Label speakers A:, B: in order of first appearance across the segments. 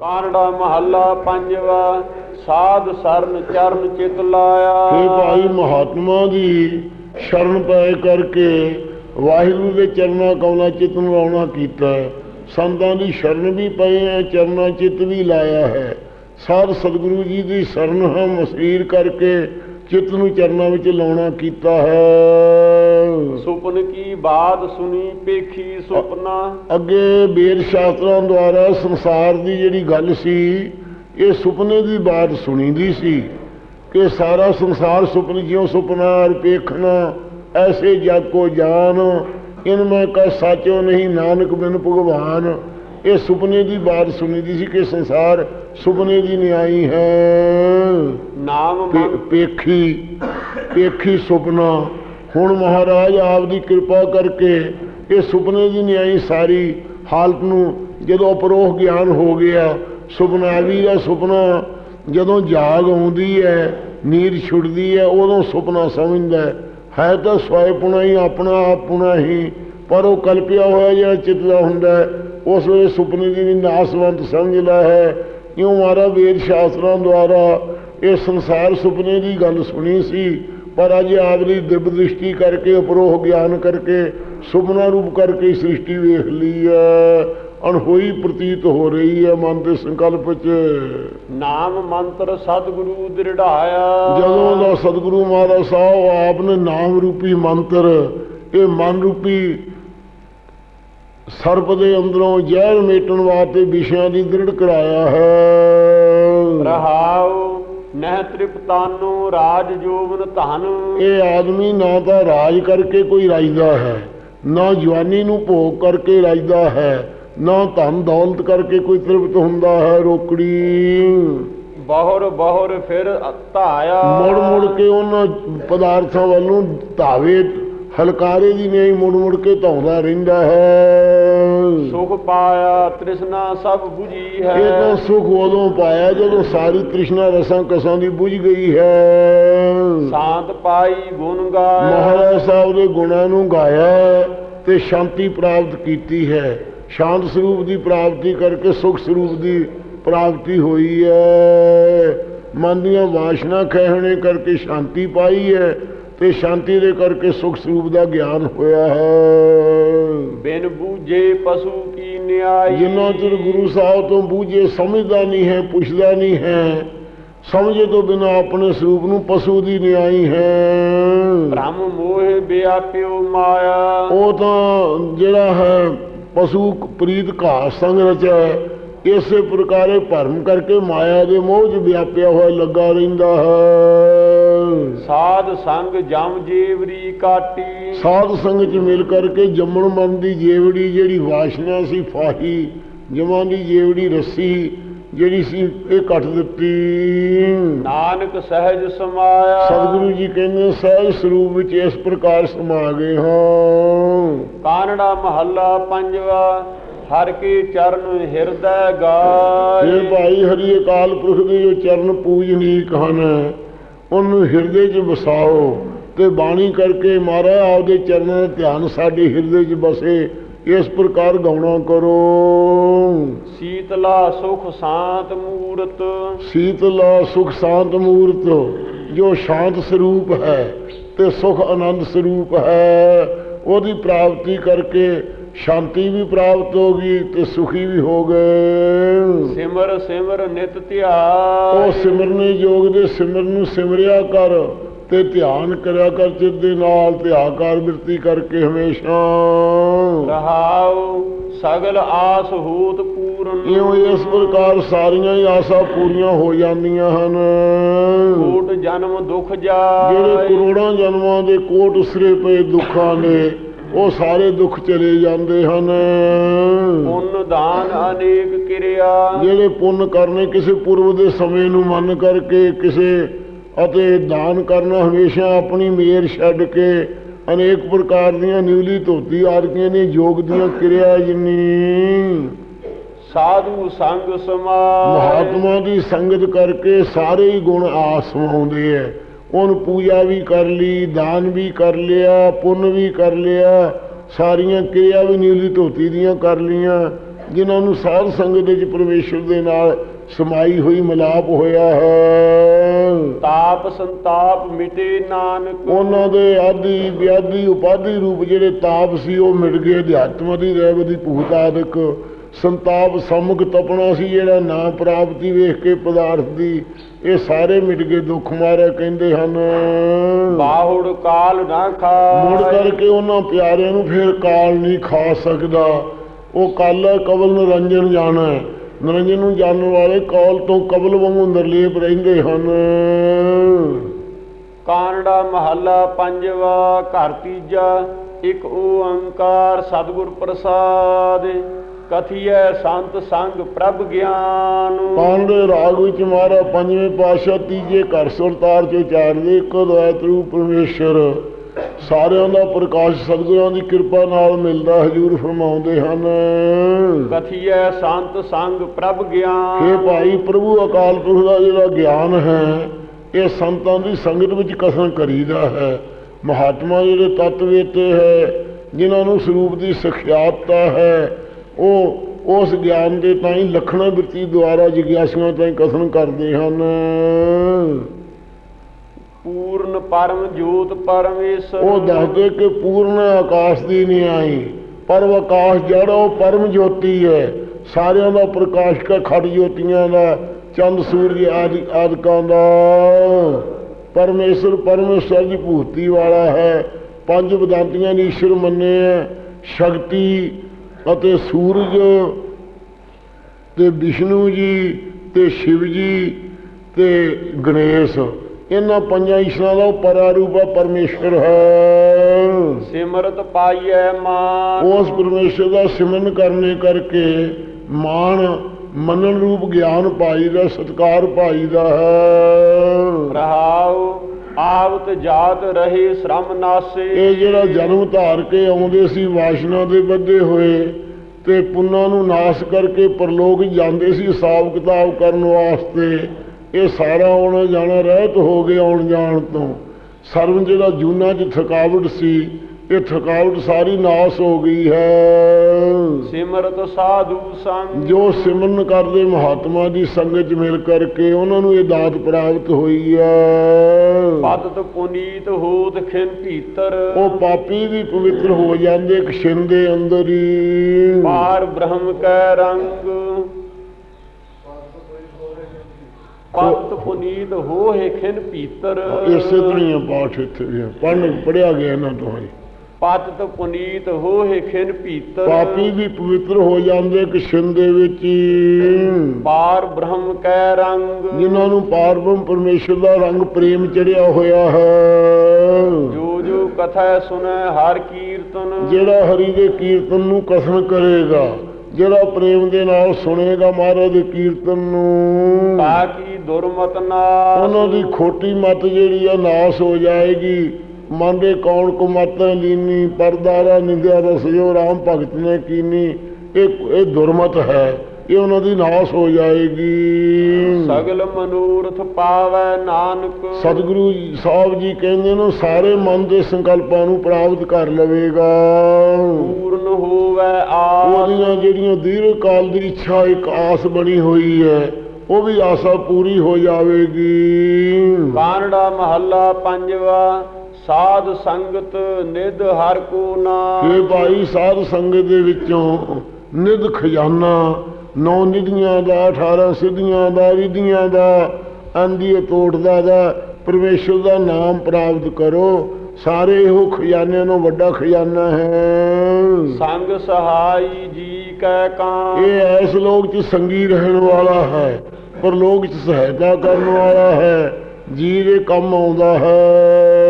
A: ਕਾਨੜਾ ਮਹੱਲਾ ਪੰਜਵਾ, ਸਾਧ ਸਰਨ ਚਰਨ ਚਿਤ
B: ਇਹ ਭਾਈ ਮਹਾਤਮਾ ਦੀ ਸ਼ਰਨ ਪੈ ਕਰਕੇ ਵਾਹਿਗੁਰੂ ਦੇ ਚਰਨਾਂ ਕੌਣਾ ਚਿਤ ਨੂੰ ਲਾਉਣਾ ਕੀਤਾ ਸੰਤਾਂ ਦੀ ਸ਼ਰਨ ਵੀ ਪਏ ਹੈ, ਚਰਨਾਂ ਚਿਤ ਵੀ ਲਾਇਆ ਹੈ। ਸਾਧ ਸਤਿਗੁਰੂ ਜੀ ਦੀ ਸ਼ਰਨ ਹਮ ਸਰੀਰ ਕਰਕੇ ਚਿਤ ਨੂੰ ਚਰਨਾਂ ਵਿੱਚ ਲਾਉਣਾ ਕੀਤਾ ਹੈ।
A: ਸੁਪਨ ਕੀ ਬਾਤ ਸੁਣੀ ਪੇਖੀ ਸੁਪਨਾ।
B: ਅੱਗੇ ਬੇਦ ਸ਼ਾਸਤਰਾਂ ਦੁਆਰਾ ਸੰਸਾਰ ਦੀ ਜਿਹੜੀ ਗੱਲ ਸੀ ਇਹ ਸੁਪਨੇ ਦੀ ਬਾਤ ਸੁਣੀਦੀ ਸੀ ਕਿ ਸਾਰਾ ਸੰਸਾਰ ਸੁਪਨ ਜਿਉ ਸੁਪਨਾ ਰਪੇਖਣਾ ਐਸੇ ਜਗ ਕੋ ਜਾਨ ਇਨ ਮੈਂ ਕਹ ਸਾਚੋ ਨਹੀਂ ਨਾਨਕ ਬਿਨ ਭਗਵਾਨ। ਇਹ ਸੁਪਨੇ ਦੀ ਬਾਤ ਸੁਣੀਦੀ ਸੀ ਕਿ ਸੰਸਾਰ ਸੁਪਨੇ ਦੀ ਨਿਆਈ ਹੈ।
A: ਨਾਮ
B: ਪੇਖੀ ਪੇਖੀ ਸੁਪਨਾ। ਹੁਣ ਮਹਾਰਾਜ ਆਪ ਦੀ ਕਿਰਪਾ ਕਰਕੇ ਇਹ ਸੁਪਨੇ ਦੀ ਨਿਆਈ ਸਾਰੀ ਹਾਲਤ ਨੂੰ ਜਦੋਂ ਅਪਰੋਹ ਗਿਆਨ ਹੋ ਗਿਆ ਸੁਪਨਾ ਵੀ ਹੈ ਸੁਪਨਾ ਜਦੋਂ ਜਾਗ ਆਉਂਦੀ ਹੈ ਨੀਂਦ ਛੁੱਟਦੀ ਹੈ ਉਦੋਂ ਸੁਪਨਾ ਸਮਝਦਾ ਹੈ। ਤਾਂ ਸਵੈਪੁਣਾ ਹੀ ਆਪਣਾ ਆਪਣਾ ਹੀ ਪਰ ਉਹ ਕਲਪਿਆ ਹੋਇਆ ਜਿਹੜਾ ਚਿੱਤ ਦਾ ਹੁੰਦਾ ਉਸ ਵੇਲੇ ਸੁਪਨੇ ਦੀ ਵੀ ਨਾਸਵੰਤ ਸਮਝਦਾ ਹੈ। ਇਉਂ ਮਾਰਾ ਵੇਦ ਸ਼ਾਸਤਰਾਂ ਦੁਆਰਾ ਇਹ ਸੰਸਾਰ ਸੁਪਨੇ ਦੀ ਗੱਲ ਸੁਣੀ ਸੀ ਪਰ ਅੱਜ ਆਪ ਦੀ ਦਿਵ ਦ੍ਰਿਸ਼ਟੀ ਕਰਕੇ ਅਪਰੋਹ ਗਿਆਨ ਕਰਕੇ ਸੁਪਨਾ ਰੂਪ ਕਰਕੇ ਸ੍ਰਿਸ਼ਟੀ ਵੇਖ ਲਈ ਹੈ। ਅਣਹੋਈ ਪ੍ਰਤੀਤ ਹੋ ਰਹੀ ਹੈ ਮਨ ਦੇ ਸੰਕਲਪ 'ਚ।
A: ਨਾਮ ਮੰਤਰ ਸਤਿਗੁਰੂ ਦ੍ਰਿੜਾਇਆ।
B: ਜਦੋਂ ਦਾ ਸਤਿਗੁਰੂ ਮਹਾਰਾਜ ਸਾਹਿਬ ਆਪ ਨੇ ਨਾਮ ਰੂਪੀ ਮੰਤਰ ਇਹ ਮਨ ਰੂਪੀ ਸਰਪ ਦੇ ਅੰਦਰੋਂ ਜ਼ਹਿਰ ਮੇਟਣ ਵਾਸਤੇ ਵਿਸ਼ਿਆਂ ਦੀ ਦ੍ਰਿੜ ਕਰਾਇਆ ਹੈ।
A: ਰਹਾਉ ਨਹਿ ਤ੍ਰਿਪਤਾਨੋ ਰਾਜ ਜੋਵਨ ਧਨ।
B: ਇਹ ਆਦਮੀ ਨਾ ਤਾਂ ਰਾਜ ਕਰਕੇ ਕੋਈ ਰਾਜਦਾ ਹੈ ਨਾ ਜਵਾਨੀ ਨੂੰ ਭੋਗ ਕਰਕੇ ਰਾਜਦਾ ਹੈ ਨਾ ਧਨ ਦੌਲਤ ਕਰਕੇ ਕੋਈ ਤ੍ਰਿਪਤ ਹੁੰਦਾ ਹੈ ਰੋਕੜੀ।
A: ਬਹੁਰ ਬਹੁਰ ਫਿਰ ਧਾਇਆ।
B: ਮੁੜ ਮੁੜ ਕੇ ਉਹਨਾਂ ਪਦਾਰਥਾਂ ਵੱਲ ਧਾਵੇ ਹਲਕਾਰੇ ਦੀ ਨਹੀਂ ਮੁੜ ਮੁੜ ਕੇ ਧਾਉਂਦਾ ਰਹਿੰਦਾ ਹੈ।
A: ਸੁਖ ਪਾਇਆ ਤ੍ਰਿਸ਼ਨਾ ਸਭ 부ਜੀ ਹੈ।
B: ਇਹ ਤਾਂ ਸੁਖ ਉਦੋਂ ਪਾਇਆ ਜਦੋਂ ਸਾਰੀ ਤ੍ਰਿਸ਼ਨਾ ਰਸਾਂ ਕਸਾਂ ਦੀ ਬੁਝ ਗਈ ਹੈ।
A: ਸ਼ਾਂਤ ਪਾਈ ਗੁਣ ਗਾਇਆ।
B: ਮਹਾਰਾਜ ਸਾਹਿਬ ਦੇ ਗੁਣਾਂ ਨੂੰ ਗਾਇਆ ਤੇ ਸ਼ਾਂਤੀ ਪ੍ਰਾਪਤ ਕੀਤੀ ਹੈ। ਸ਼ਾਂਤ ਸਰੂਪ ਦੀ ਪ੍ਰਾਪਤੀ ਕਰਕੇ ਸੁਖ ਸਰੂਪ ਦੀ ਪ੍ਰਾਪਤੀ ਹੋਈ ਹੈ। ਮਨ ਦੀਆਂ ਵਾਸ਼ਨਾ ਖਹਿਣੇ ਕਰਕੇ ਸ਼ਾਂਤੀ ਪਾਈ ਹੈ। ਤੇ ਸ਼ਾਂਤੀ ਦੇ ਕਰਕੇ ਸੁਖ ਸਰੂਪ ਦਾ ਗਿਆਨ ਹੋਇਆ ਹੈ।
A: ਬਿਨ ਬੂਝੇ ਪਸ਼ੂ ਕੀ ਨਿਆਈ?
B: ਜਿੰਨਾ ਚਿਰ ਗੁਰੂ ਸਾਹਿਬ ਤੋਂ ਬੂਝੇ ਸਮਝਦਾ ਨਹੀਂ ਹੈ ਪੁੱਛਦਾ ਨਹੀਂ ਹੈ ਸਮਝੇ ਤੋਂ ਬਿਨਾ ਆਪਣੇ ਸਰੂਪ ਨੂੰ ਪਸ਼ੂ ਦੀ ਨਿਆਈ ਹੈ।
A: ਭ੍ਰਮ ਮੋਹ ਵਿਆਪਿਓ ਮਾਇਆ।
B: ਉਹ ਤਾਂ ਜਿਹੜਾ ਹੈ ਪਸ਼ੂ ਪ੍ਰੀਤ ਘਾਹ ਸੰਗ ਰਚੈ ਇਸੇ ਪ੍ਰਕਾਰੇ ਭਰਮ ਕਰਕੇ ਮਾਇਆ ਦੇ ਮੋਹ 'ਚ ਵਿਆਪਿਆ ਹੋਇਆ ਲੱਗਾ ਰਹਿੰਦਾ ਹੈ।
A: ਸਾਧ ਸੰਗ ਜਮ ਜੀਵਰੀ ਕਾਟੀ।
B: ਸਾਧ ਸੰਗ 'ਚ ਮਿਲ ਕਰਕੇ ਜੰਮਣ ਮਨ ਦੀ ਜੇਵੜੀ ਜਿਹੜੀ ਵਾਸ਼ਨਾ ਸੀ ਫਾਹੀ ਜਮਾਂ ਦੀ ਜੇਵੜੀ ਰੱਸੀ ਜਿਹੜੀ ਸੀ ਇਹ ਕੱਟ ਦਿੱਤੀ।
A: ਨਾਨਕ ਸਹਿਜ ਸਮਾਇਆ।
B: ਸਤਿਗੁਰੂ ਜੀ ਕਹਿੰਦੇ ਸਹਿਜ ਸਰੂਪ ਵਿੱਚ ਇਸ ਪ੍ਰਕਾਰ ਸਮਾ ਗਏ ਹਾਂ।
A: ਕਾਨੜਾ ਮਹੱਲਾ ਪੰਜਵਾ ਹਰ ਕੇ ਚਰਨ ਹਿਰਦੈ ਗਾਏ।
B: ਇਹ ਭਾਈ ਹਰੀ ਅਕਾਲ ਪੁਰਖ ਦੇ ਜੋ ਚਰਨ ਪੂਜਨੀਕ ਹਨ ਉਹਨੂੰ ਹਿਰਦੇ 'ਚ ਵਸਾਓ ਤੇ ਬਾਣੀ ਕਰਕੇ ਮਹਾਰਾਜ ਆਪਦੇ ਚਰਨਾਂ ਦਾ ਧਿਆਨ ਸਾਡੇ ਹਿਰਦੇ 'ਚ ਬਸੇ ਇਸ ਪ੍ਰਕਾਰ ਗਾਉਣਾ ਕਰੋ।
A: ਸੀਤਲਾ ਸੁਖ ਸ਼ਾਂਤ ਮੂਰਤ।
B: ਸੀਤਲਾ ਸੁਖ ਸ਼ਾਂਤ ਮੂਰਤ ਜੋ ਸ਼ਾਂਤ ਸਰੂਪ ਹੈ ਤੇ ਸੁਖ ਆਨੰਦ ਸਰੂਪ ਹੈ ਉਹਦੀ ਪ੍ਰਾਪਤੀ ਕਰਕੇ ਸ਼ਾਂਤੀ ਵੀ ਪ੍ਰਾਪਤ ਹੋ ਗਈ ਤੇ ਸੁਖੀ ਵੀ ਹੋ ਗਏ।
A: ਸਿਮਰ ਸਿਮਰ ਨਿਤ
B: ਉਹ
A: ਧਿਆਏ
B: ਸਿਮਰਨੇ ਯੋਗ ਦੇ ਸਿਮਰਨ ਨੂੰ ਸਿਮਰਿਆ ਕਰ ਤੇ ਧਿਆਨ ਕਰਿਆ ਕਰ ਚਿੱਤ ਦੇ ਨਾਲ ਤੇ ਆਕਾਰ ਬਿਰਤੀ ਕਰਕੇ ਹਮੇਸ਼ਾ।
A: ਰਹਾਉ ਸਗਲ ਆਸ ਹੂਤ ਪੂਰਨ।
B: ਇਉਂ ਇਸ ਪ੍ਰਕਾਰ ਸਾਰੀਆਂ ਹੀ ਆਸਾਂ ਪੂਰੀਆਂ ਹੋ ਜਾਂਦੀਆਂ ਹਨ।
A: ਕੋਟ ਜਨਮ ਦੁਖ
B: ਜਿਹੜੇ
A: ਜਾਏ
B: ਕਰੋੜਾਂ ਜਨਮਾਂ ਦੇ ਕੋਟ ਉਸਰੇ ਪਏ ਦੁੱਖਾਂ ਦੇ ਉਹ ਸਾਰੇ ਦੁੱਖ ਚਲੇ ਜਾਂਦੇ ਹਨ।
A: ਪੁੰਨ ਦਾਨ ਅਨੇਕ ਕਿਰਿਆ।
B: ਜਿਹੜੇ ਪੁੰਨ ਕਰਨੇ ਕਿਸੇ ਪੁਰਬ ਦੇ ਸਮੇਂ ਨੂੰ ਮੰਨ ਕਰਕੇ ਕਿਸੇ ਅਤੇ ਦਾਨ ਕਰਨਾ ਹਮੇਸ਼ਾ ਆਪਣੀ ਮੇਰ ਛੱਡ ਕੇ ਅਨੇਕ ਪ੍ਰਕਾਰ ਦੀਆਂ ਨਿਵਲੀ ਧੋਤੀ ਆਰਕੀਆਂ ਨੇ ਯੋਗ ਦੀਆਂ ਕਿਰਿਆ ਜਿਨੀ
A: ਸਾਧੂ ਸੰਗ ਸਮਾਏ।
B: ਮਹਾਤਮਾ ਦੀ ਸੰਗਤ ਕਰਕੇ ਸਾਰੇ ਹੀ ਗੁਣ ਆਸਮਾਉਂਦੇ ਐ। ਉਹਨ ਪੂਜਾ ਵੀ ਕਰ ਲਈ ਦਾਨ ਵੀ ਕਰ ਲਿਆ ਪੁੰਨ ਵੀ ਕਰ ਲਿਆ ਸਾਰੀਆਂ ਕਿਰਿਆ ਵੀ ਨੀਲੀ ਧੋਤੀ ਦੀਆਂ ਕਰ ਲੀਆਂ ਜਿਨ੍ਹਾਂ ਨੂੰ ਸਾਧ ਸੰਗਤ ਵਿੱਚ ਪਰਮੇਸ਼ਰ ਦੇ ਨਾਲ ਸਮਾਈ ਹੋਈ ਮਿਲਾਪ ਹੋਇਆ ਹੈ।
A: ਤਾਪ ਸੰਤਾਪ ਮਿਟੇ ਨਾਨਕ।
B: ਉਹਨਾਂ ਦੇ ਆਦੀ ਵਿਆਦੀ ਉਪਾਦੀ ਰੂਪ ਜਿਹੜੇ ਤਾਪ ਸੀ ਉਹ ਮਿਟ ਗਏ ਅਧਿਆਤਮ ਦੀ ਰਹਿਬ ਦੀ ਭੂਤ ਆਦਿਕ। ਸੰਤਾਪ ਸਮੁਖ ਤਪਣਾ ਸੀ ਜਿਹੜਾ ਨਾ ਪ੍ਰਾਪਤੀ ਵੇਖ ਕੇ ਪਦਾਰਥ ਦੀ ਇਹ ਸਾਰੇ ਮਿਟ ਗਏ ਦੁੱਖ ਮਾਰੇ ਕਹਿੰਦੇ ਹਨ।
A: ਬਾਹੁੜ ਕਾਲ ਨਾ ਖਾਏ।
B: ਮੁੜ ਕਰਕੇ ਉਹਨਾਂ ਪਿਆਰਿਆਂ ਨੂੰ ਫਿਰ ਕਾਲ ਨਹੀਂ ਖਾ ਸਕਦਾ। ਉਹ ਕੱਲ ਕਬਲ ਨਿਰੰਜਨ ਜਾਣਾ। ਨਿਰੰਜਨ ਨੂੰ ਜਾਣਨ ਵਾਲੇ ਕਾਲ ਤੋਂ ਕਬਲ ਵਾਂਗੂ ਨਿਰਲੇਪ ਰਹਿੰਦੇ ਹਨ।
A: ਕਾਨੜਾ ਮਹੱਲਾ ਪੰਜਵਾ ਘਰ ਤੀਜਾ ਇੱਕ ਓੰਕਾਰ ਸਤਿਗੁਰ ਪ੍ਰਸਾਦ। ਕਥੀਐ ਸੰਤ ਸੰਗ ਪ੍ਰਭ ਗਿਆਨ।
B: ਪਾਂਡੇ ਰਾਗ ਵਿੱਚ ਮਹਾਰਾ ਪੰਜਵੇਂ ਪਾਸ਼ਾ ਤੀਜੇ ਘਰ ਸੁਰਤਾਰ ਚ ਚਾਰਦੇ ਇੱਕੋ ਦਇਤ ਰੂਪ ਪਰਮੇਸ਼ਰ। ਸਾਰਿਆਂ ਦਾ ਪ੍ਰਕਾਸ਼ ਸਤਿਗੁਰਾਂ ਦੀ ਕਿਰਪਾ ਨਾਲ ਮਿਲਦਾ ਹਜੂਰ ਫਰਮਾਉਂਦੇ ਹਨ।
A: ਕਥੀਐ ਸੰਤ ਸੰਗ ਪ੍ਰਭ ਗਿਆਨ।
B: ਇਹ ਭਾਈ ਪ੍ਰਭੂ ਅਕਾਲ ਪੁਰਖ ਦਾ ਜਿਹੜਾ ਗਿਆਨ ਹੈ ਇਹ ਸੰਤਾਂ ਦੀ ਸੰਗਤ ਵਿੱਚ ਕਥਨ ਕਰੀਦਾ ਹੈ। ਮਹਾਤਮਾ ਜਿਹੜੇ ਤੱਤ ਵੇਤੇ ਹੈ ਜਿਨ੍ਹਾਂ ਨੂੰ ਸਰੂਪ ਦੀ ਸਿਖਿਆਤਤਾ ਹੈ ਉਹ ਉਸ ਗਿਆਨ ਦੇ ਤਾਂ ਹੀ ਲਖਣਾ ਬਿਰਤੀ ਦੁਆਰਾ ਜਿਗਿਆਸੂਆਂ ਤਾਂ ਕਥਨ ਕਰਦੇ ਹਨ।
A: ਪੂਰਨ ਪਰਮ ਜੋਤ ਪਰਮੇਸ਼ਰ
B: ਉਹ ਦੱਸਦੇ ਕਿ ਪੂਰਨ ਆਕਾਸ਼ ਦੀ ਨਹੀਂ ਆਈ ਪਰ ਉਹ ਆਕਾਸ਼ ਜਿਹੜਾ ਉਹ ਪਰਮ ਜੋਤੀ ਹੈ। ਸਾਰਿਆਂ ਦਾ ਪ੍ਰਕਾਸ਼ ਕਾ ਖੜ ਜੋਤੀਆਂ ਦਾ ਚੰਦ ਸੂਰਜ ਆਦਿ ਆਦਿਕਾਂ ਦਾ। ਪਰਮੇਸ਼ਰ ਪਰਮੇਸ਼ਰ ਦੀ ਭੂਤੀ ਵਾਲਾ ਹੈ। ਪੰਜ ਵਿਦਾਂਤੀਆਂ ਦੀ ਈਸ਼ਵਰ ਮੰਨੇ ਹੈ। ਸ਼ਕਤੀ ਅਤੇ ਸੂਰਜ ਤੇ ਵਿਸ਼ਨੂੰ ਜੀ ਤੇ ਸ਼ਿਵ ਜੀ ਤੇ ਗਣੇਸ਼ ਇਹਨਾਂ ਪੰਜਾਂ ਈਸ਼ਵਰਾਂ ਦਾ ਪਰਾਰੂਪ ਪਰਮੇਸ਼ਰ ਹੈ।
A: ਸਿਮਰਤ ਪਾਈਐ ਮਾਨ।
B: ਉਸ ਪਰਮੇਸ਼ਰ ਦਾ ਸਿਮਰਨ ਕਰਨੇ ਕਰਕੇ ਮਾਣ ਮੰਨਣ ਰੂਪ ਗਿਆਨ ਪਾਈ ਦਾ ਸਤਕਾਰ ਪਾਈ ਦਾ ਹੈ।
A: ਰਹਾਉ ਆਵਤ ਜਾਤ ਰਹੇ ਸ਼ਰਮ ਨਾਸੇ।
B: ਇਹ ਜਿਹੜਾ ਜਨਮ ਧਾਰ ਕੇ ਆਉਂਦੇ ਸੀ, ਵਾਸ਼ਨਾ ਦੇ ਬੱਧੇ ਹੋਏ ਤੇ ਪੁੰਨਾਂ ਨੂੰ ਨਾਸ਼ ਕਰਕੇ ਪਰਲੋਕ ਜਾਂਦੇ ਸੀ ਹਿਸਾਬ ਕਿਤਾਬ ਕਰਨ ਵਾਸਤੇ, ਇਹ ਸਾਰਾ ਆਉਣਾ ਜਾਣਾ ਰਹਿਤ ਹੋ ਗਿਆ ਆਉਣ ਜਾਣ ਤੋਂ। ਸਰਵ ਜਿਹੜਾ ਜੂਨਾ 'ਚ ਥਕਾਵਟ ਸੀ ਇਹ ਥਕਾਵਟ ਸਾਰੀ ਨਾਸ਼ ਹੋ ਗਈ ਹੈ।
A: ਸਿਮਰਤ ਸਾਧੂ ਸੰਗ।
B: ਜੋ ਸਿਮਰਨ ਕਰਦੇ ਮਹਾਤਮਾ ਦੀ ਸੰਗਤ 'ਚ ਮਿਲ ਕਰਕੇ ਉਹਨਾਂ ਨੂੰ ਇਹ ਦਾਤ ਪ੍ਰਾਪਤ ਹੋਈ ਹੈ।
A: ਪਤਤ ਪੁਨੀਤ ਹੋਤ ਖਿਨ ਭੀਤਰ।
B: ਉਹ ਪਾਪੀ ਵੀ ਪਵਿੱਤਰ ਹੋ ਜਾਂਦੇ ਕਸ਼ਿਨ ਦੇ ਅੰਦਰ ਹੀ।
A: ਪਾਰ ਬ੍ਰਹਮ ਕੈ ਰੰਗ। ਪਤਤ ਪੁਨੀਤ ਹੋਏ ਖਿਨ ਭੀਤਰ।
B: ਇਸੇ ਤਰ੍ਹਾਂ ਪਾਠ ਇੱਥੇ ਵੀ ਪੜ੍ਹਨ ਪੜਿਆ ਗਿਆ ਇਹਨਾਂ ਤੋਂ ਹੀ
A: ਪਤਤ ਪੁਨੀਤ ਹੋਏ ਖਿਨ ਭੀਤਰ।
B: ਪਾਪੀ ਵੀ ਪਵਿੱਤਰ ਹੋ ਜਾਂਦੇ ਕਸ਼ਿਨ ਦੇ ਵਿੱਚ
A: ਪਾਰ ਬ੍ਰਹਮ ਕੈ ਰੰਗ।
B: ਜਿਨ੍ਹਾਂ ਨੂੰ ਪਾਰਬ੍ਰਹਮ ਪਰਮੇਸ਼ਰ ਦਾ ਰੰਗ ਪ੍ਰੇਮ ਚੜਿਆ ਹੋਇਆ ਹੈ।
A: ਜੋ ਜੋ ਕਥਾ ਸੁਨੈ ਹਰ ਕੀਰਤਨ।
B: ਜਿਹੜਾ ਹਰੀ ਦੇ ਕੀਰਤਨ ਨੂੰ ਕਥਨ ਕਰੇਗਾ ਜਿਹੜਾ ਪ੍ਰੇਮ ਦੇ ਨਾਲ ਸੁਣੇਗਾ ਮਹਾਰਾਜ ਦੇ ਕੀਰਤਨ ਨੂੰ।
A: ਤਾਂ ਕੀ ਦੁਰਮਤ ਨਾਸ।
B: ਉਹਨਾਂ ਦੀ ਖੋਟੀ ਮਤ ਜਿਹੜੀ ਆ ਨਾਸ ਹੋ ਜਾਏਗੀ। ਮਨ ਦੇ ਕੌਣ ਕੋ ਮਤ ਲੀਨੀ ਪਰਦਾਰਾ ਨਿੰਦਿਆ ਰਸ ਜੋ ਰਾਮ ਭਗਤ ਨੇ ਕੀਨੀ। ਇਹ ਇਹ ਦੁਰਮਤ ਹੈ ਇਹ ਉਹਨਾਂ ਦੀ ਨਾਸ ਹੋ ਜਾਏਗੀ।
A: ਸਗਲ ਮਨੂਰਥ ਪਾਵੈ ਨਾਨਕ।
B: ਸਤਿਗੁਰੂ ਸਾਹਿਬ ਜੀ ਕਹਿੰਦੇ ਨੇ ਸਾਰੇ ਮਨ ਦੇ ਸੰਕਲਪਾਂ ਨੂੰ ਪ੍ਰਾਪਤ ਕਰ ਲਵੇਗਾ।
A: ਪੂਰਨ ਹੋਵੈ ਆਸ।
B: ਉਹਦੀਆਂ ਜਿਹੜੀਆਂ ਦੀਰਘ ਕਾਲ ਦੀ ਇੱਛਾ ਇੱਕ ਆਸ ਬਣੀ ਹੋਈ ਹੈ ਉਹ ਵੀ ਆਸਾ ਪੂਰੀ ਹੋ ਜਾਵੇਗੀ।
A: ਕਾਨੜਾ ਮਹੱਲਾ ਪੰਜਵਾ। ਸਾਧ ਸੰਗਤ ਨਿਧ ਹਰ ਕੋ ਨਾਮ
B: ਇਹ ਭਾਈ ਸਾਧ ਸੰਗਤ ਦੇ ਵਿੱਚੋਂ ਨਿਧ ਖਜ਼ਾਨਾ ਨੌ ਨਿਧੀਆਂ ਦਾ 18 ਸਿੱਧੀਆਂ ਦਾ ਰਿਧੀਆਂ ਦਾ ਆਂਦੀ ਤੋੜਦਾ ਦਾ ਪਰਮੇਸ਼ਰ ਦਾ ਨਾਮ ਪ੍ਰਾਪਤ ਕਰੋ। ਸਾਰੇ ਇਹੋ ਖਜ਼ਾਨਿਆਂ ਨੂੰ ਵੱਡਾ ਖਜ਼ਾਨਾ ਹੈ।
A: ਸੰਗ ਸਹਾਈ ਜੀ ਕੈ ਕਾਂ।
B: ਇਹ ਐਸ ਲੋਕ ਚ ਸੰਗੀ ਰਹਿਣ ਵਾਲਾ ਹੈ ਪਰ ਲੋਕ ਚ ਸਹਾਇਤਾ ਕਰਨ ਵਾਲਾ ਹੈ ਜੀ ਦੇ ਕੰਮ ਆਉਂਦਾ ਹੈ।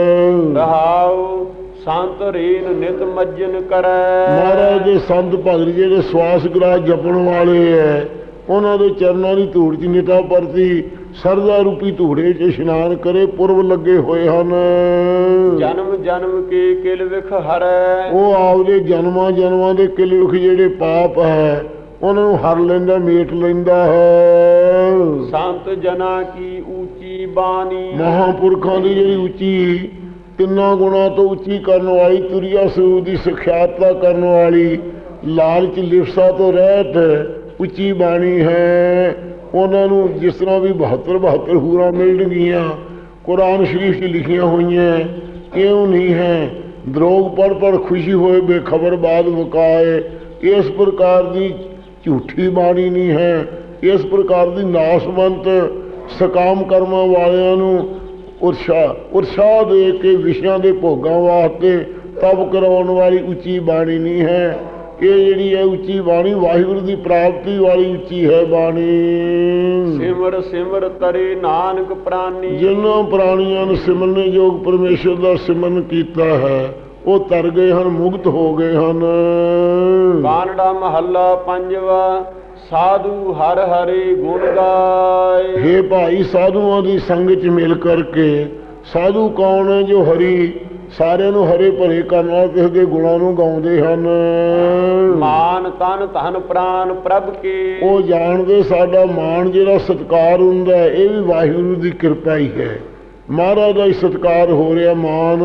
A: ਰਹਾਉ ਸੰਤ ਰੇਨ ਨਿਤ ਮੱਜਨ ਕਰੈ।
B: ਮਹਾਰਾਜ ਦੇ ਸੰਤ ਭਗਤ ਜਿਹੜੇ ਸਵਾਸ ਗ੍ਰਾਹ ਜਪਣ ਵਾਲੇ ਐ ਉਹਨਾਂ ਦੇ ਚਰਨਾਂ ਦੀ ਧੂੜ ਚ ਨਿਟਾ ਪਰਤੀ ਸਰਦਾ ਰੂਪੀ ਧੂੜੇ 'ਚ ਇਸ਼ਨਾਨ ਕਰੇ ਪੁਰਬ ਲੱਗੇ ਹੋਏ ਹਨ।
A: ਜਨਮ ਜਨਮ ਕੇ ਕਿਲ ਵਿਖ ਹਰੈ।
B: ਉਹ ਆਪਦੇ ਜਨਮਾਂ ਜਨਮਾਂ ਦੇ ਕਿਲੁਖ ਜਿਹੜੇ ਪਾਪ ਹੈ ਉਹਨਾਂ ਨੂੰ ਹਰ ਲੈਂਦਾ ਮੇਟ ਲੈਂਦਾ ਹੈ।
A: ਸੰਤ ਜਨਾ ਕੀ ਉੱਚੀ ਬਾਣੀ।
B: ਮਹਾਪੁਰਖਾਂ ਦੀ ਜਿਹੜੀ ਉੱਚੀ ਤਿੰਨਾਂ ਗੁਣਾ ਤੋਂ ਉੱਚੀ ਕਰਨ ਵਾਲੀ ਤੁਰਿਆ ਸਰੂਪ ਦੀ ਸਿਖਿਆਤਤਾ ਕਰਨ ਵਾਲੀ ਲਾਲਚ ਲਿਫਸਾ ਤੋਂ ਰਹਿਤ ਉੱਚੀ ਬਾਣੀ ਹੈ। ਉਹਨਾਂ ਨੂੰ ਜਿਸ ਤਰ੍ਹਾਂ ਵੀ 72 72 ਹੂਰਾਂ ਮਿਲਣਗੀਆਂ, ਕੁਰਾਨ ਸ਼ਰੀਫ 'ਚ ਲਿਖੀਆਂ ਹੋਈਆਂ, ਕਿਉਂ ਨਹੀਂ ਹੈ? ਦਰੋਗ ਪੜ ਪੜ ਖੁਸ਼ੀ ਹੋਏ, ਬੇਖਬਰ ਬਾਦ ਮੁਕਾਏ ਇਸ ਪ੍ਰਕਾਰ ਦੀ ਝੂਠੀ ਬਾਣੀ ਨਹੀਂ ਹੈ। ਇਸ ਪ੍ਰਕਾਰ ਦੀ ਨਾਸਵੰਤ ਸਕਾਮ ਕਰਮਾਂ ਵਾਲਿਆਂ ਨੂੰ ਉਤਸ਼ਾਹ ਉਤਸ਼ਾਹ ਦੇ ਕੇ ਵਿਸ਼ਿਆਂ ਦੇ ਭੋਗਾਂ ਵਾਸਤੇ ਤਪ ਕਰਾਉਣ ਵਾਲੀ ਉੱਚੀ ਬਾਣੀ ਨਹੀਂ ਹੈ। ਇਹ ਜਿਹੜੀ ਹੈ ਉੱਚੀ ਬਾਣੀ ਵਾਹਿਗੁਰੂ ਦੀ ਪ੍ਰਾਪਤੀ ਵਾਲੀ ਉੱਚੀ ਹੈ ਬਾਣੀ।
A: ਸਿਮਰ ਸਿਮਰ ਤਰੇ ਨਾਨਕ ਪ੍ਰਾਨੀ।
B: ਜਿਨ੍ਹਾਂ ਪ੍ਰਾਣੀਆਂ ਨੂੰ ਸਿਮਰਨੇ ਯੋਗ ਪਰਮੇਸ਼ਰ ਦਾ ਸਿਮਰਨ ਕੀਤਾ ਹੈ ਉਹ ਤਰ ਗਏ ਹਨ ਮੁਕਤ ਹੋ ਗਏ ਹਨ।
A: ਕਾਨੜਾ ਮਹੱਲਾ ਪੰਜਵਾ। ਸਾਧੂ ਹਰ ਹਰੇ ਗੁਣ ਗਾਏ।
B: ਹੇ ਭਾਈ ਸਾਧੂਆਂ ਦੀ ਸੰਗ ਚ ਮਿਲ ਕਰਕੇ ਸਾਧੂ ਕੌਣ ਹੈ ਜੋ ਹਰੀ? ਸਾਰਿਆਂ ਨੂੰ ਹਰੇ ਭਰੇ ਕਰਨ ਕਿਸੇ ਦੇ ਗੁਣਾਂ ਨੂੰ ਗਾਉਂਦੇ ਹਨ।
A: ਮਾਨ ਤਨ ਧਨ ਪ੍ਰਾਨ ਪ੍ਰਭ ਕੇ।
B: ਉਹ ਜਾਣਦੇ ਸਾਡਾ ਮਾਣ ਜਿਹੜਾ ਸਤਕਾਰ ਹੁੰਦਾ ਹੈ, ਇਹ ਵੀ ਵਾਹਿਗੁਰੂ ਦੀ ਕਿਰਪਾ ਹੀ ਹੈ। ਮਹਾਰਾਜ ਦਾ ਹੀ ਸਤਕਾਰ ਹੋ ਰਿਹਾ ਮਾਨ।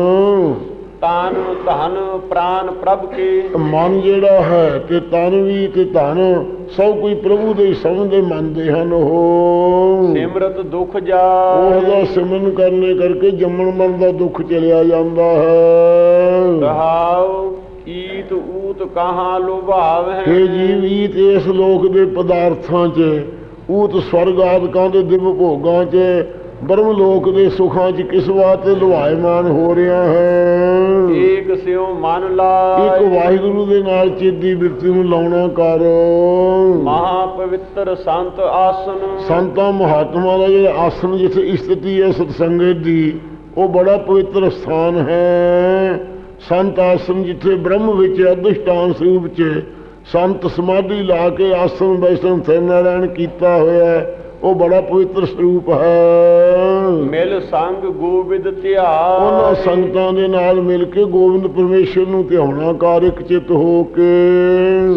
A: ਤਨ ਧਨ ਪ੍ਰਾਨ ਪ੍ਰਭ ਕੇ।
B: ਮਨ ਜਿਹੜਾ ਹੈ ਤੇ ਤਨ ਵੀ ਤੇ ਧਨ ਸਭ ਕੋਈ ਪ੍ਰਭੂ ਦੇ ਸਮਝਦੇ ਮੰਨਦੇ ਹਨ ਉਹ।
A: ਸਿਮਰਤ ਦੁਖ
B: ਉਹਦਾ
A: ਜਾਏ
B: ਸਿਮਰਨ ਕਰਨੇ ਕਰਕੇ ਜੰਮਣ ਮਰਨ ਦਾ ਦੁੱਖ ਚਲਿਆ ਜਾਂਦਾ ਹੈ।
A: ਰਹਾਉ ਈਤ ਊਤ ਕਹਾਂ ਲੁਭਾਵ ਹੈ
B: ਇਹ ਜੀਵ ਤੇ ਇਸ ਲੋਕ ਦੇ ਪਦਾਰਥਾਂ 'ਚ ਊਤ ਸਵਰਗ ਆਦਿਕਾਂ ਦੇ ਦਿਵ ਭੋਗਾਂ 'ਚ ਬ੍ਰਹਮ ਲੋਕ ਦੇ ਸੁਖਾਂ 'ਚ ਕਿਸ ਵਾਸਤੇ ਲੁਹਾਇਮਾਨ ਹੋ ਰਿਹਾ ਹੈ?
A: ਏਕ ਸਿਉ ਮਨ
B: ਇੱਕ
A: ਲਾਇ
B: ਵਾਹਿਗੁਰੂ ਦੇ ਨਾਲ ਚੇਦੀ ਬਿਰਤੀ ਨੂੰ ਲਾਉਣਾ ਕਰ।
A: ਮਹਾ ਪਵਿੱਤਰ ਸੰਤ ਆਸਨ।
B: ਸੰਤਾਂ ਮਹਾਤਮਾ ਦਾ ਜਿਹੜਾ ਆਸਣ ਜਿੱਥੇ ਸਥਿਤੀ ਹੈ ਸਤਸੰਗਤ ਦੀ ਉਹ ਬੜਾ ਪਵਿੱਤਰ ਸਥਾਨ ਹੈ। ਸੰਤ ਆਸਣ ਜਿੱਥੇ ਬ੍ਰਹਮ ਵਿੱਚ ਅਧਿਸ਼ਟਾਨ ਸਰੂਪ ਚ ਸੰਤ ਸਮਾਧੀ ਲਾ ਕੇ ਆਸਣ ਬੈਸਣ ਨਾਰਾਇਣ ਕੀਤਾ ਹੋਇਆ ਹੈ। ਉਹ ਬੜਾ ਪਵਿੱਤਰ ਸਰੂਪ ਹੈ।
A: ਮਿਲ ਸੰਗ ਗੋਬਿੰਦ
B: ਉਹਨਾਂ
A: ਧਿਆਨ
B: ਸੰਗਤਾਂ ਦੇ ਨਾਲ ਮਿਲ ਕੇ ਗੋਬਿੰਦ ਪਰਮੇਸ਼ਰ ਨੂੰ ਧਿਆਉਣਾ ਕਰ ਇੱਕ ਚਿੱਤ ਹੋ ਕੇ।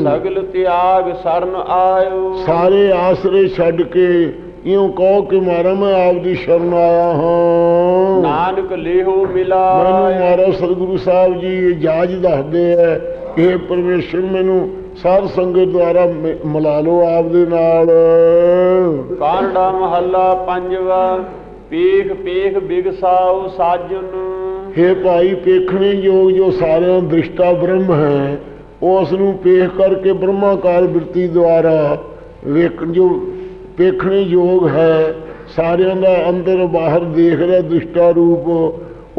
A: ਸਗਲ ਤਿਆਗ ਸਰਨ ਆਇਓ।
B: ਸਾਰੇ ਆਸਰੇ ਛੱਡ ਕੇ ਇਉਂ ਕਹੋ ਕਿ ਮਾਰਾ ਮੈਂ ਆਪ ਦੀ ਸ਼ਰਨ ਆਇਆ ਹਾਂ।
A: ਨਾਨਕ ਲੇਹੋ
B: ਮੈਨੂੰ
A: ਮਿਲਾਇ
B: ਮਹਾਰਾਜ ਸਤਿਗੁਰੂ ਸਾਹਿਬ ਜੀ ਇਜਾਜ਼ ਦੱਸਦੇ ਐ ਕਿ ਪਰਮੇਸ਼ਰ ਮੈਨੂੰ ਸਾਧ ਸੰਗਤ ਦੁਆਰਾ ਮਿਲਾ ਲਓ ਆਪ ਦੇ ਨਾਲ।
A: ਕਾਨੜਾ ਮਹੱਲਾ ਪੰਜਵਾ ਪੇਖ ਪੇਖ ਬਿਗਸਾਉ ਸਾਜਨ।
B: हे ਭਾਈ ਪੇਖਣੇ ਯੋਗ ਜੋ ਸਾਰਿਆਂ ਦ੍ਰਿਸ਼ਟਾ ਬ੍ਰਹਮ ਹੈ ਉਸ ਨੂੰ ਪੇਖ ਕਰਕੇ ਬ੍ਰਹਮਾਕਾਰ ਬਿਰਤੀ ਦੁਆਰਾ ਵੇਖ ਜੋ ਪੇਖਣੇ ਯੋਗ ਹੈ ਸਾਰਿਆਂ ਦਾ ਅੰਦਰ ਬਾਹਰ ਦੇਖ ਰਿਹਾ ਦ੍ਰਿਸ਼ਟਾ ਰੂਪ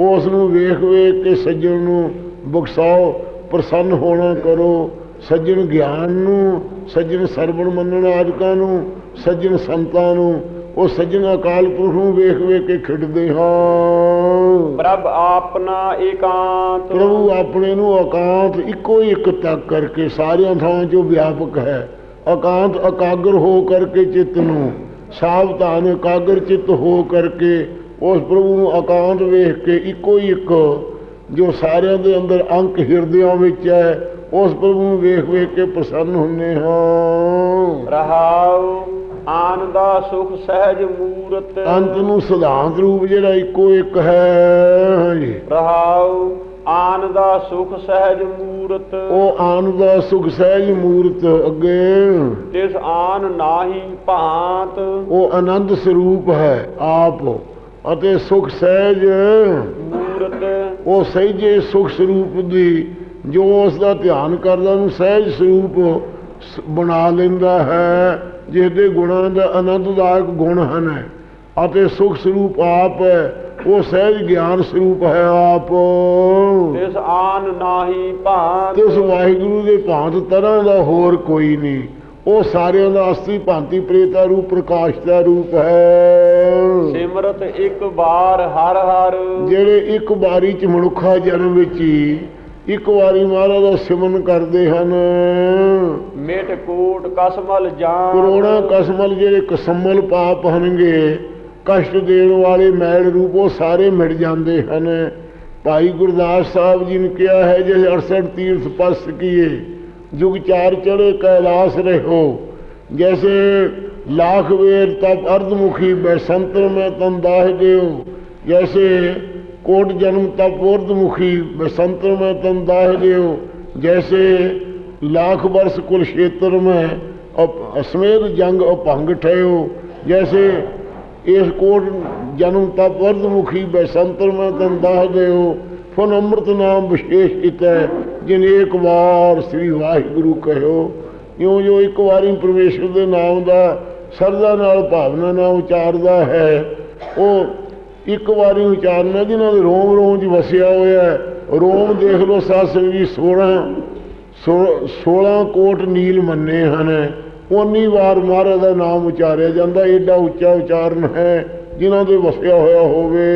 B: ਉਸ ਨੂੰ ਵੇਖ ਵੇਖ ਕੇ ਸੱਜਣ ਨੂੰ ਬਖਸ਼ਾਓ ਪ੍ਰਸੰਨ ਹੋਣਾ ਕਰੋ। ਸੱਜਣ ਗਿਆਨ ਨੂੰ ਸੱਜਣ ਸਰਵਣ ਮੰਨਣ ਆਦਿਕਾਂ ਨੂੰ ਸੱਜਣ ਸੰਤਾਂ ਨੂੰ ਉਹ ਸੱਜਣ ਅਕਾਲ ਪੁਰਖ ਨੂੰ ਵੇਖ ਵੇਖ ਕੇ ਖਿੜਦੇ ਹਾਂ।
A: ਪ੍ਰਭ ਆਪਨਾ ਏਕਾਂਤ
B: ਪ੍ਰਭੂ ਆਪਣੇ ਨੂੰ ਇਕਾਂਤ ਇੱਕੋ ਇੱਕ ਤੱਕ ਕਰਕੇ ਸਾਰਿਆਂ ਥਾਵਾਂ 'ਚੋਂ ਵਿਆਪਕ ਹੈ। ਇਕਾਂਤ ਇਕਾਗਰ ਹੋ ਕਰਕੇ ਚਿੱਤ ਨੂੰ ਸਾਵਧਾਨ ਇਕਾਗਰ ਚਿੱਤ ਹੋ ਕਰਕੇ ਉਸ ਪ੍ਰਭੂ ਨੂੰ ਇਕਾਂਤ ਵੇਖ ਕੇ ਇੱਕੋ ਹੀ ਇੱਕ ਜੋ ਸਾਰਿਆਂ ਦੇ ਅੰਦਰ ਅੰਕ ਹਿਰਦਿਆਂ ਵਿੱਚ ਹੈ ਉਸ ਪ੍ਰਭੂ ਨੂੰ ਵੇਖ ਵੇਖ ਕੇ ਪ੍ਰਸੰਨ ਹੁੰਨੇ ਹਾਂ।
A: ਰਹਾਉ ਆਨ ਦਾ ਸੁਖ ਸਹਿਜ ਮੂਰਤ।
B: ਅੰਤ ਨੂੰ ਸਿਧਾਂਤ ਰੂਪ ਜਿਹੜਾ ਇੱਕੋ ਇੱਕ ਹੈ
A: ਰਹਾਉ ਆਨ ਦਾ ਸੁਖ ਸਹਿਜ ਮੂਰਤ।
B: ਉਹ ਆਨ ਦਾ ਸੁਖ ਸਹਿਜ ਮੂਰਤ ਅੱਗੇ।
A: ਤਿਸ ਆਨ ਨਾਹੀ ਭਾਂਤ।
B: ਉਹ ਆਨੰਦ ਸਰੂਪ ਹੈ ਆਪ ਅਤੇ ਸੁਖ ਸਹਿਜ
A: ਮੂਰਤ।
B: ਉਹ ਸਹਿਜੇ ਸੁਖ ਸਰੂਪ ਦੀ ਜੋ ਉਸ ਦਾ ਧਿਆਨ ਕਰਦਾ ਨੂੰ ਸਹਿਜ ਸਰੂਪ ਬਣਾ ਲੈਂਦਾ ਹੈ ਜਿਸ ਦੇ ਗੁਣਾਂ ਦਾ ਆਨੰਦਦਾਇਕ ਗੁਣ ਹਨ। ਅਤੇ ਸੁਖ ਸਰੂਪ ਆਪ ਹੈ ਉਹ ਸਹਿਜ ਗਿਆਨ ਸਰੂਪ ਹੈ ਆਪ।
A: ਤਿਸ ਆਨ ਨਾਹੀ ਭਾਂਤ
B: ਤੇ ਉਸ ਵਾਹਿਗੁਰੂ ਦੇ ਭਾਂਤ ਤਰ੍ਹਾਂ ਦਾ ਹੋਰ ਕੋਈ ਨਹੀਂ। ਉਹ ਸਾਰਿਆਂ ਦਾ ਅਸਲੀ ਭਾਂਤੀ ਪ੍ਰੇਤਾ ਰੂਪ ਪ੍ਰਕਾਸ਼ ਦਾ ਰੂਪ ਹੈ।
A: ਸਿਮਰਤ ਇੱਕ ਬਾਰ ਹਰ ਹਰ।
B: ਜਿਹੜੇ ਇੱਕ ਵਾਰੀ ਚ ਮਨੁੱਖਾ ਜਨਮ ਵਿੱਚ ਹੀ ਇੱਕ ਵਾਰੀ ਮਹਾਰਾਜ ਦਾ ਸਿਮਰਨ ਕਰਦੇ ਹਨ।
A: ਮਿਟ ਕੋਟ ਕਸਮਲ ਜਾਨ।
B: ਕਰੋਨਾ ਕਸਮਲ ਜਿਹੜੇ ਕਸਮਲ ਪਾਪ ਹਨਗੇ ਕਸ਼ਟ ਦੇਣ ਵਾਲੇ ਮੈਲ ਰੂਪ ਉਹ ਸਾਰੇ ਮਿਟ ਜਾਂਦੇ ਹਨ। ਭਾਈ ਗੁਰਦਾਸ ਸਾਹਿਬ ਜੀ ਨੇ ਕਿਹਾ ਹੈ ਜੇ 68 ਤੀਰਥ ਪਸ ਕੀਏ ਜੁਗ ਚਾਰ ਚੜੇ ਕੈਲਾਸ ਰਹੋ ਜੈਸੇ ਲਾਖ ਵੇਰ ਤਪ ਅਰਧਮੁਖੀ ਬੈਸੰਤਰ ਮੈਂ ਤਨ ਦਾਹ ਦਿਓ ਜੈਸੇ ਕੋਟ ਜਨਮ ਤਪ ਉਰਧਮੁਖੀ ਬੈਸੰਤਰ ਮੈਂ ਤਨ ਦਾਹ ਦਿਓ ਜੈਸੇ लाख वर्ष कुल क्षेत्र में अप- असमेत जंग अभंग ठयो जैसे इस कोट जन्म तप वर्द मुखी बैसंतर में तन दाह देओ फन अमृत नाम ਜਿਨੇ ਇੱਕ ਵਾਰ ਸ੍ਰੀ ਵਾਹਿਗੁਰੂ ਕਹਿਓ, ਇਉਂ ਜੋ ਇੱਕ ਵਾਰੀ ਪਰਮੇਸ਼ਰ ਦੇ ਨਾਮ ਦਾ ਸਰਦਾ ਨਾਲ ਭਾਵਨਾ ਨਾਲ ਉਚਾਰਦਾ ਹੈ, ਉਹ ਇੱਕ ਵਾਰੀ ਉਚਾਰਨਾ ਜਿਹਨਾਂ ਦੇ ਰੋਮ ਰੋਮ 'ਚ ਵਸਿਆ ਹੋਇਆ ਹੈ। ਰੋਮ ਦੇਖ ਲਓ ਸਾਧ ਸੰਗਤ ਜੀ 16 16 ਕੋਟ ਨੀਲ ਮੰਨੇ ਹਨ। ਉਨੀ ਵਾਰ ਮਹਾਰਾਜ ਦਾ ਨਾਮ ਉਚਾਰਿਆ ਜਾਂਦਾ, ਏਡਾ ਉੱਚਾ ਉਚਾਰਨ ਹੈ। ਜਿਨ੍ਹਾਂ ਦੇ ਵਸਿਆ ਹੋਇਆ ਹੋਵੇ।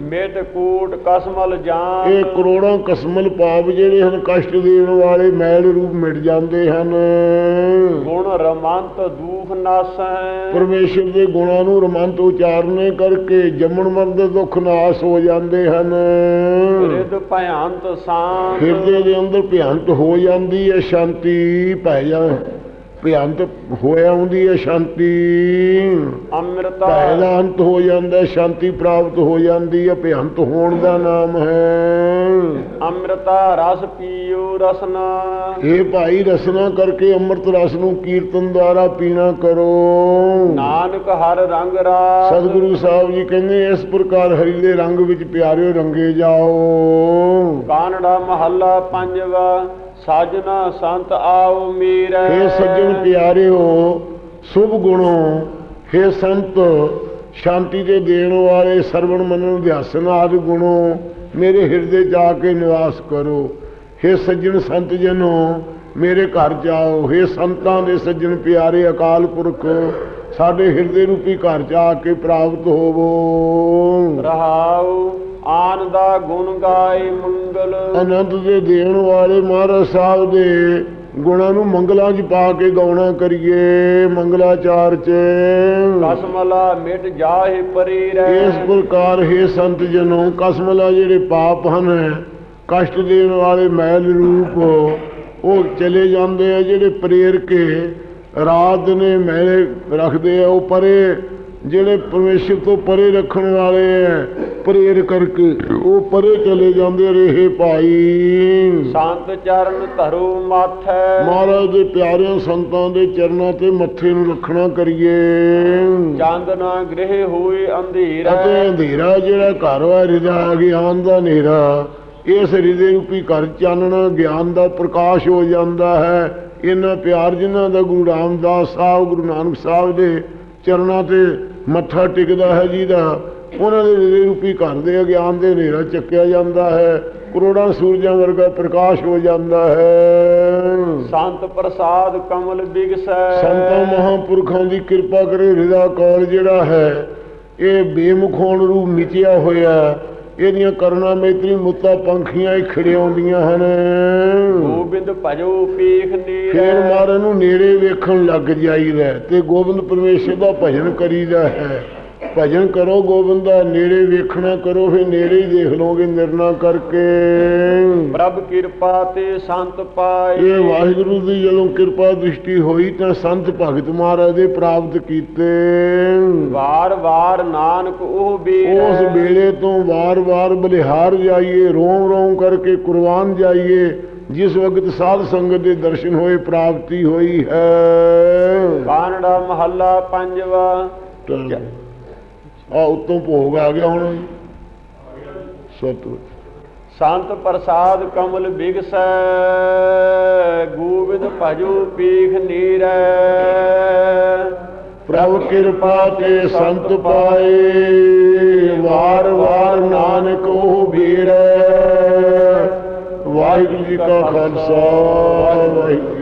A: ਮਿਟ ਕੂਟ ਕਸਮਲ ਜਾਨ।
B: ਇਹ ਕਰੋੜਾਂ ਕਸਮਲ ਪਾਪ ਜਿਹੜੇ ਹਨ ਕਸ਼ਟ ਦੇਣ ਵਾਲੇ ਮੈਲ ਰੂਪ ਮਿਟ ਜਾਂਦੇ ਹਨ।
A: ਗੁਣ ਰਮੰਤ ਦੂਖ ਨਾਸੈ।
B: ਪਰਮੇਸ਼ਰ ਦੇ ਗੁਣਾਂ ਨੂੰ ਰਮੰਤ ਉਚਾਰਨੇ ਕਰਕੇ ਜੰਮਣ ਮਰਨ ਦੇ ਦੁੱਖ ਨਾਸ ਹੋ ਜਾਂਦੇ ਹਨ।
A: ਰਿਦ ਭਯੰਤ ਸ਼ਾਂਤ।
B: ਹਿਰਦੇ ਦੇ ਅੰਦਰ ਭਿਆਨਤ ਹੋ ਜਾਂਦੀ ਹੈ ਸ਼ਾਂਤੀ ਪੈ ਜਾ ਭਿਆਨਤ ਹੋਇਆ ਹੁੰਦੀ ਹੈ ਸ਼ਾਂਤੀ।
A: ਅੰਮ੍ਰਿਤਾ।
B: ਭੈ ਦਾ ਅੰਤ ਹੋ ਜਾਂਦਾ ਸ਼ਾਂਤੀ ਪ੍ਰਾਪਤ ਹੋ ਜਾਂਦੀ ਹੈ ਭਿਆਨਤ ਹੋਣ ਦਾ ਨਾਮ ਹੈ।
A: ਅੰਮ੍ਰਿਤਾ ਰਸ ਪੀਓ ਰਸਨਾ
B: ਇਹ ਭਾਈ ਰਸਨਾ ਕਰਕੇ ਅੰਮ੍ਰਿਤ ਰਸ ਨੂੰ ਕੀਰਤਨ ਦੁਆਰਾ ਪੀਣਾ ਕਰੋ।
A: ਨਾਨਕ ਹਰ ਰੰਗ ਰਾਸ।
B: ਸਤਿਗੁਰੂ ਸਾਹਿਬ ਜੀ ਕਹਿੰਦੇ ਇਸ ਪ੍ਰਕਾਰ ਹਰੀ ਦੇ ਰੰਗ ਵਿੱਚ ਪਿਆਰਿਓ ਰੰਗੇ ਜਾਓ।
A: ਕਾਨੜਾ ਮਹੱਲਾ ਪੰਜਵਾ। ਸਾਜਨਾ ਸੰਤ ਆਓ ਮੀਰੈ
B: हे ਸੱਜਣ ਪਿਆਰਿਓ ਸੁਭ ਗੁਣੋ हे ਸੰਤ ਸ਼ਾਂਤੀ ਦੇ ਦੇਣ ਵਾਲੇ ਸਰਵਣ ਮਨਨ ਅਧਿਆਸਨ ਆਦਿ ਗੁਣੋ ਮੇਰੇ ਹਿਰਦੇ ਜਾ ਕੇ ਨਿਵਾਸ ਕਰੋ हे ਸੱਜਣ ਸੰਤ ਜਨੋ ਮੇਰੇ ਘਰ ਜਾਓ हे ਸੰਤਾਂ ਦੇ ਸੱਜਣ ਪਿਆਰੇ ਅਕਾਲ ਪੁਰਖ ਸਾਡੇ ਹਿਰਦੇ ਰੂਪੀ ਘਰ ਜਾ ਕੇ ਪ੍ਰਾਪਤ ਹੋਵੋ
A: ਰਹਾਉ ਆਨ ਦਾ ਗੁਣ ਗਾਏ
B: ਆਨੰਦ ਦੇ ਦੇਣ ਵਾਲੇ ਮਹਾਰਾਜ ਸਾਹਿਬ ਦੇ ਗੁਣਾਂ ਨੂੰ ਮੰਗਲਾਂ 'ਚ ਪਾ ਕੇ ਗਾਉਣਾ ਕਰੀਏ ਮੰਗਲਾਚਾਰ 'ਚ।
A: ਕਸਮਲਾ ਮਿਟ ਜਾਹੇ ਪਰੀ
B: ਇਸ
A: ਰਹਿ
B: ਪ੍ਰਕਾਰ ਹੈ ਸੰਤ ਜਨੋ ਕਸਮਲਾ ਜਿਹੜੇ ਪਾਪ ਹਨ ਕਸ਼ਟ ਦੇਣ ਵਾਲੇ ਮੈਲ ਰੂਪ ਉਹ ਚਲੇ ਜਾਂਦੇ ਆ ਜਿਹੜੇ ਪ੍ਰੇਰ ਕੇ ਰਾਤ ਨੇ ਮੈਲੇ ਰੱਖਦੇ ਆ ਉਹ ਪਰੇ ਜਿਹੜੇ ਪਰਮੇਸ਼ਰ ਤੋਂ ਪਰੇ ਰੱਖਣ ਵਾਲੇ ਆ ਪ੍ਰੇਰ ਕਰਕੇ ਉਹ ਪਰੇ ਚਲੇ ਜਾਂਦੇ ਰਹੇ ਭਾਈ।
A: ਸੰਤ ਚਰਨ ਧਰੋ ਮਾਥੈ।
B: ਮਹਾਰਾਜ ਦੇ ਪਿਆਰਿਆਂ ਸੰਤਾਂ ਦੇ ਚਰਨਾਂ ਤੇ ਮੱਥੇ ਨੂੰ ਰੱਖਣਾ ਕਰੀਏ।
A: ਚੰਦ ਨਾ ਗ੍ਰਹਿ ਹੋਏ ਅੰਧੇਰਾ।
B: ਅਤੇ ਅੰਧੇਰਾ ਜਿਹੜਾ ਘਰ ਵਾ ਹਿਰਦਾ ਗਿਆਨ ਦਾ ਹਨੇਰਾ ਇਸ ਹਿਰਦੇ ਰੂਪੀ ਘਰ ਚਾਨਣਾ ਗਿਆਨ ਦਾ ਪ੍ਰਕਾਸ਼ ਹੋ ਜਾਂਦਾ ਹੈ। ਇਹਨਾਂ ਪਿਆਰ ਜਿਨ੍ਹਾਂ ਦਾ ਗੁਰੂ ਰਾਮਦਾਸ ਸਾਹਿਬ ਗੁਰੂ ਨਾਨਕ ਸਾਹਿਬ ਦੇ ਚਰਨਾਂ ਤੇ ਮੱਥਾ ਟਿਕਦਾ ਹੈ ਜਿਹਦਾ ਉਹਨਾਂ ਦੇ ਰੂਪੀ ਘਰ ਦੇ ਅਗਿਆਨ ਦੇ ਹਨੇਰਾ ਚੱਕਿਆ ਜਾਂਦਾ ਹੈ। ਕਰੋੜਾਂ ਸੂਰਜਾਂ ਵਰਗਾ ਪ੍ਰਕਾਸ਼ ਹੋ ਜਾਂਦਾ ਹੈ।
A: ਸੰਤ ਪ੍ਰਸਾਦ ਕਮਲ ਬਿਗਸੈ।
B: ਸੰਤਾਂ ਮਹਾਂਪੁਰਖਾਂ ਦੀ ਕਿਰਪਾ ਕਰੇ ਹਿਰਦਾ ਕੌਲ ਜਿਹੜਾ ਹੈ ਇਹ ਬੇਮੁਖ ਹੋਣ ਰੂਪ ਮਿਚਿਆ ਹੋਇਆ। ਇਹਦੀਆਂ ਕਰਨਾ ਮੇਤਰੀ ਮੁੱਤਾ ਪੰਖੀਆਂ ਹੀ ਖੜਿਆਉਂਦੀਆਂ ਹਨ।
A: ਗੋਬਿੰਦ ਭਜੋ ਪੀਖ
B: ਫੇਰ
A: ਨੀਰੈ
B: ਮਾਰਨ ਨੂੰ ਨੇੜੇ ਵੇਖਣ ਲੱਗ ਜਾਈਦਾ ਤੇ ਗੋਬਿੰਦ ਪਰਮੇਸ਼ਰ ਦਾ ਭਜਨ ਕਰੀਦਾ ਹੈ। ਭਜਨ ਕਰੋ ਗੋਬਿੰਦ ਦਾ ਨੇੜੇ ਵੇਖਣਾ ਕਰੋ ਫਿਰ ਨੇੜੇ ਹੀ ਦੇਖ ਲਓਗੇ ਨਿਰਣਾ ਕਰਕੇ।
A: ਪ੍ਰਭ ਕਿਰਪਾ ਤੇ ਸੰਤ ਪਾਏ।
B: ਇਹ ਵਾਹਿਗੁਰੂ ਦੀ ਜਦੋਂ ਕਿਰਪਾ ਦ੍ਰਿਸ਼ਟੀ ਹੋਈ ਤਾਂ ਸੰਤ ਭਗਤ ਮਹਾਰਾਜ ਦੇ ਪ੍ਰਾਪਤ ਕੀਤੇ।
A: ਵਾਰ ਵਾਰ ਨਾਨਕ ਉਹ ਬੀਰ
B: ਉਸ ਵੇਲੇ ਤੋਂ ਵਾਰ-ਵਾਰ ਬਲਿਹਾਰ ਜਾਈਏ ਰੋਮ ਰੋਮ ਕਰਕੇ ਕੁਰਬਾਨ ਜਾਈਏ ਜਿਸ ਵਕਤ ਸਾਧ ਸੰਗਤ ਦੇ ਦਰਸ਼ਨ ਹੋਏ ਪ੍ਰਾਪਤੀ ਹੋਈ ਹੈ।
A: ਕਾਨੜਾ ਮਹੱਲਾ ਪੰਜਵਾ।
B: ਆ ਉਤੋਂ ਭੋਗ ਆ ਗਿਆ ਹੁਣ ਸਤਿ
A: ਸੰਤ ਪ੍ਰਸਾਦ ਕਮਲ ਬਿਗਸੈ ਗੋਬਿੰਦ ਭਜੋ ਪੀਖ ਨੀਰੈ।
B: ਪ੍ਰਭ ਕਿਰਪਾ ਤੇ ਸੰਤ ਪਾਏ ਵਾਰ ਵਾਰ ਨਾਨਕ ਉਹ ਵੀਰੈ। ਵਾਹਿਗੁਰੂ ਜੀ ਕਾ ਖਾਲਸਾ ਵਾਹਿਗੁਰੂ ਕੀ